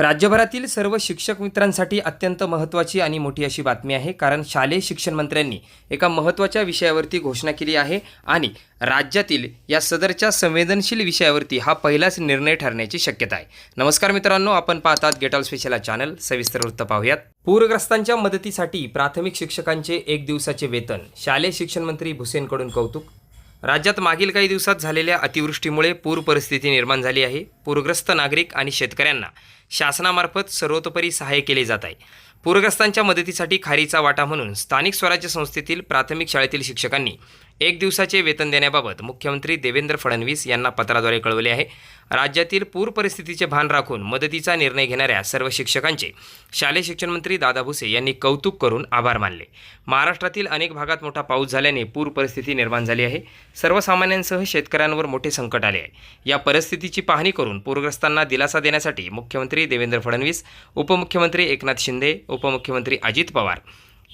राज्यभरातील सर्व शिक्षक मित्रांसाठी अत्यंत महत्त्वाची आणि मोठी अशी बातमी आहे कारण शालेय शिक्षण मंत्र्यांनी एका महत्त्वाच्या विषयावरती घोषणा केली आहे आणि राज्यातील या सदरच्या संवेदनशील विषयावरती हा पहिलाच निर्णय ठरण्याची शक्यता आहे. नमस्कार मित्रांनो आपण पाहतात गेटॉल स्पेशल चॅनल सविस्तर वृत्त पाहूयात. पूरग्रस्तांच्या मदतीसाठी प्राथमिक शिक्षकांचे एक दिवसाचे वेतन. शालेय शिक्षण मंत्री भुसेनकडून कौतुक राज्यात मागील काही दिवसात झालेल्या अतिवृष्टीमुळे पूर परिस्थिती निर्माण झाली आहे. पूरग्रस्त नागरिक आणि शेतकऱ्यांना शासनामार्फत सर्वतोपरी सहाय्य केले जात आहे. पूरग्रस्तांच्या मदतीसाठी खारीचा वाटा म्हणून स्थानिक स्वराज्य संस्थेतील प्राथमिक शाळेतील शिक्षकांनी एक दिवसाचे वेतन देण्याबाबत मुख्यमंत्री देवेंद्र फडणवीस यांना पत्राद्वारे कळवले आहे. राज्यातील पूर परिस्थितीचे भान राखून मदतीचा निर्णय घेणाऱ्या सर्व शिक्षकांचे शालेय शिक्षण मंत्री दादा भुसे यांनी कौतुक करून आभार मानले. महाराष्ट्रातील अनेक भागात मोठा पाऊस झाल्याने पूर परिस्थिती निर्माण झाली आहे. सर्वसामान्यांसह शेतकऱ्यांवर मोठे संकट आले आहे. या परिस्थितीची पाहणी करून पूरग्रस्तांना दिलासा देण्यासाठी मुख्यमंत्री देवेंद्र फडणवीस उपमुख्यमंत्री एकनाथ शिंदे उपमुख्यमंत्री अजित पवार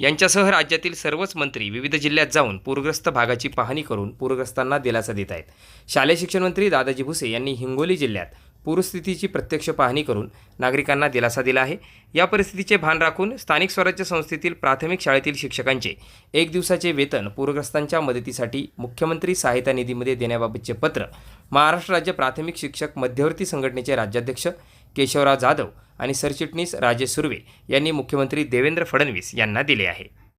यांच्यासह राज्यातील सर्वच मंत्री विविध जिल्ह्यात जाऊन पूरग्रस्त भागाची पाहणी करून पूरग्रस्तांना दिलासा देत आहेत. शालेय शिक्षण मंत्री दादाजी भुसे यांनी हिंगोली जिल्ह्यात पूरस्थितीची प्रत्यक्ष पाहणी करून नागरिकांना दिलासा दिला आहे. या परिस्थितीचे भान राखून स्थानिक स्वराज्य संस्थेतील प्राथमिक शाळेतील शिक्षकांचे एक दिवसाचे वेतन पूरग्रस्तांच्या मदतीसाठी मुख्यमंत्री सहायता निधीमध्ये देण्याबाबतचे पत्र महाराष्ट्र राज्य प्राथमिक शिक्षक मध्यवर्ती संघटनेचे राज्याध्यक्ष केशवराव जाधव आणि सरचिटणीस राजेश सुर्वे यांनी मुख्यमंत्री देवेंद्र फडणवीस यांना दिले आहे.